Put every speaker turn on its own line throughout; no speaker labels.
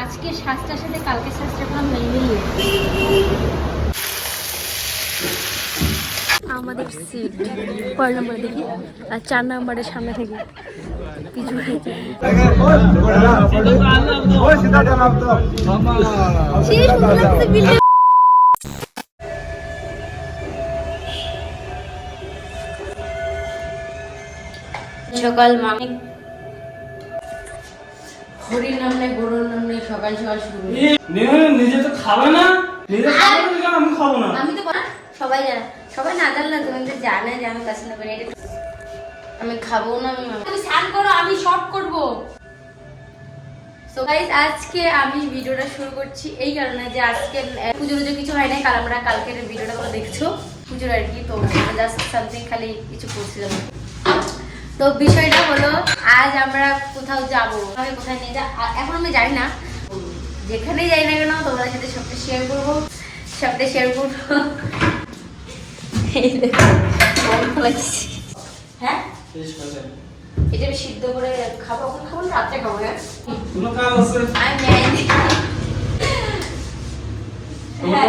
আজকে সাজটার সাথে কালকে সাজটা কোনো মিল মিলিয়ে। আমাদের সিট কয় নম্বরে দেখি। আর চার নম্বরের সামনে থেকে পিছু বিল্ডিং সকাল মামি। হরির নাম নেই গরুর নাম নেই সকাল সকাল শুরু
নিজে তো খাবে না? নিজে খাবে আমি খাব না?
আমি তো সবাই জানে সবাই না জানলে তুমি তো জানে যে আমি পছন্দ করি এটা আমি খাব না আমি তুমি স্নান করো আমি সব করব। সো গাইস আজকে আমি ভিডিওটা শুরু করছি এই কারণে যে আজকে পুজো টুজো কিছু হয় নাই কাল আমরা কালকের ভিডিওটা তোমরা দেখছ। পুজোর আর কি তো জাস্ট সামথিং খালি কিছু করছিলাম। তো বিষয়টা হলো আজ আমরা কোথাও যাব কোথায় নিয়ে যা এখন আমি জানি না। যেখানেই যাই না কেন তোমাদের সাথে সবটা শেয়ার করব সবটা শেয়ার করব। হ্যাঁ? এটা আমি সিদ্ধ করে খাব এখন খাব রাত্রে খাব হ্যাঁ। হ্যাঁ।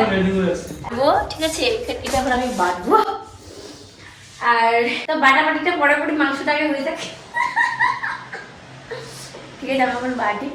ঠিক আছে এটা এখন আমি বাটবো আর তো বাটাবাটিটা পরে মাংসটা আগে হয়ে থাকে। ঠিক আছে আমি এখন বাটি।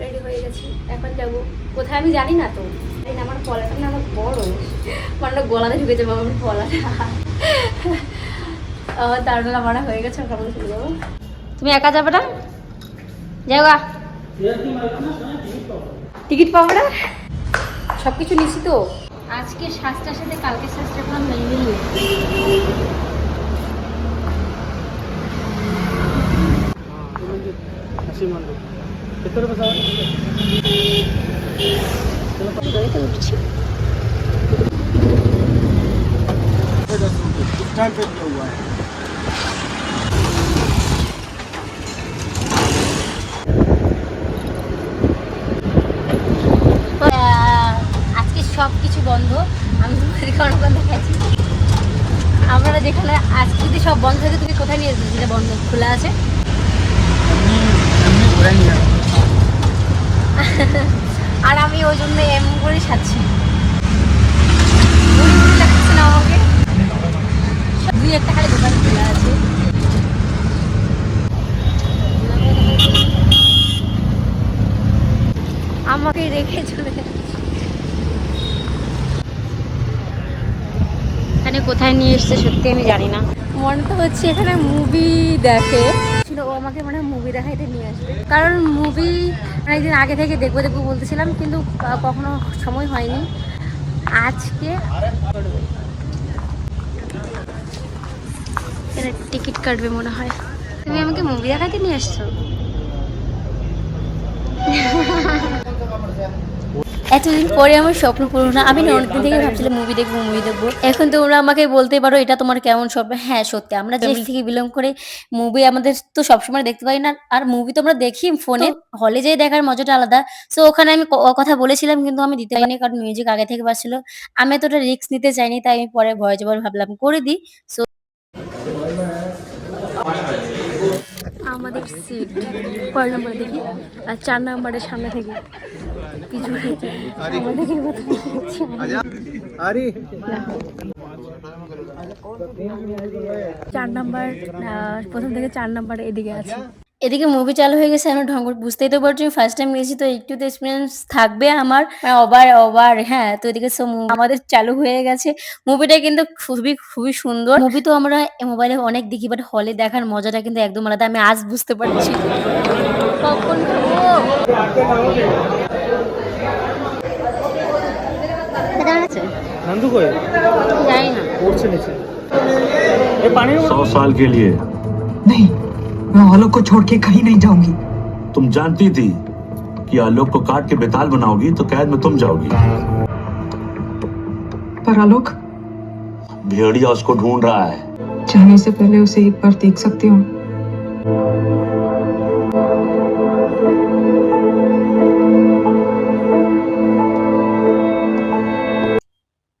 রেডি হয়ে গেছি। এখন যাব। কোথায় আমি জানি না তো। আমার পলাটা না আমার বড়। মানে গলাতে ঢুকে যাব আমার হয়ে গেছে তুমি একা যাবে না? যাওয়া টিকিট পাবো না? সব কিছু নিছি তো। আজকে সাজটার সাথে কালকে
হাসি মান্ডু
टाइम पे किया हुआ है
আহ, আজকে সব কিছু বন্ধ আমি তোমাদেরকে অনেকক্ষণ দেখাচ্ছি আমরা যেখানে আজকে যদি সব বন্ধ থাকে তুমি কোথায় নিয়ে যেতে যেটা বন্ধ খোলা আছে আর আমি ওই জন্য এম করে সাচ্ছি বুড়ি বুড়ি লাগছে না আমাকে দুই একটা খালি দোকান খোলা আছে। আমাকে রেখে চলে এখানে কোথায় নিয়ে এসছে সত্যি আমি জানি না। মনে তো হচ্ছে এখানে মুভি দেখে। ছিল, ও আমাকে মানে মুভি দেখাইতে নিয়ে আসবে। কারণ মুভি অনেকদিন আগে থেকে দেখব দেখব বলতেছিলাম, কিন্তু কখনো সময় হয়নি। আজকে টিকিট কাটবে মনে হয়। তুমি আমাকে মুভি দেখাইতে নিয়ে আসছো? এতদিন পরে আমার স্বপ্ন পূরণ না আমি না অনেকদিন থেকে ভাবছিলাম মুভি দেখব মুভি দেখব। এখন তোমরা আমাকে বলতে পারো এটা তোমার কেমন স্বপ্ন? হ্যাঁ সত্যি। আমরা যে থেকে বিলং করে মুভি আমাদের তো সবসময় দেখতে পাই না। আর মুভি তো আমরা দেখি ফোনে হলে যেয়ে দেখার মজাটা আলাদা। সো ওখানে আমি কথা বলেছিলাম কিন্তু আমি দিতে পারিনি কারণ মিউজিক আগে থেকে বাজছিল। আমি এতটা রিস্ক নিতে চাইনি তাই আমি পরে ভয় যাবার ভাবলাম করে দিই। সো আমাদের সিট কয় নম্বরে দেখি আর চার নম্বরের সামনে থেকে হয়েছে। আমাদেরকে চার নাম্বার প্রথম থেকে চার নাম্বার এদিকে আছে। এদিকে মুভি চালু হয়ে গেছে আমি ঢং করে বুঝতেই তো পারছি ফার্স্ট টাইম গেছি তো একটু তো এক্সপিরিয়েন্স থাকবে আমার মানে অবার অবার হ্যাঁ তো এদিকে সব আমাদের চালু হয়ে গেছে মুভিটা কিন্তু খুবই খুবই সুন্দর মুভি তো আমরা মোবাইলে অনেক দেখি বাট হলে দেখার মজাটা কিন্তু একদম আলাদা আমি আজ বুঝতে পারছি কখন খাবো আছে
নন্দু কই
জানি না
পড়ছে নিচে এই পানির
सौ साल के लिए
नहीं मैं आलोक को छोड़ के कहीं नहीं जाऊँगी।
तुम जानती थी कि आलोक को काट के बेताल बनाओगी तो कैद में तुम जाओगी।
पर आलोक?
भेड़िया उसको ढूंढ रहा है।
जाने से पहले उसे एक बार देख सकती हूँ।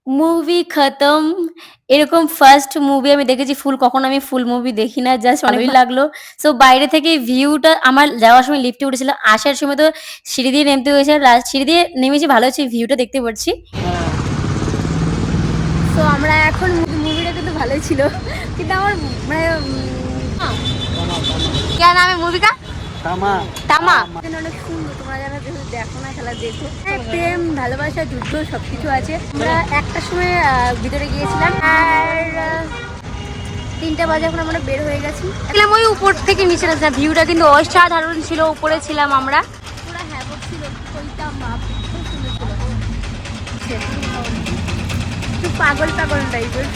मूवी खत्म। এরকম ফার্স্ট মুভি আমি দেখেছি ফুল কখন আমি ফুল মুভি দেখি না জাস্ট ভালোই লাগলো সো বাইরে থেকে ভিউটা আমার যাওয়ার সময় লিফটে উঠেছিল আসার সময় তো সিঁড়ি দিয়ে নেমতে হয়েছে আর লাস্ট সিঁড়ি দিয়ে নেমেছি ভালো হচ্ছে ভিউটা দেখতে পাচ্ছি তো আমরা এখন মুভিটা কিন্তু ভালোই ছিল কিন্তু আমার মানে क्या नाम है मूवी का
तामा
তামা। অনেক সুন্দর তোমরা যারা যেহেতু দেখো না খেলা দেখো। প্রেম ভালোবাসা যুদ্ধ সবকিছু আছে। আমরা একটার সময় ভিতরে গিয়েছিলাম। আর তিনটা বাজে এখন আমরা বের হয়ে গেছি। ছিলাম ওই উপর থেকে নিচে না ভিউটা কিন্তু অসাধারণ ছিল উপরে ছিলাম আমরা। পুরো হ্যাবক ছিল কইতাম বাপ খুব সুন্দর ছিল। পাগল পাগল টাইপের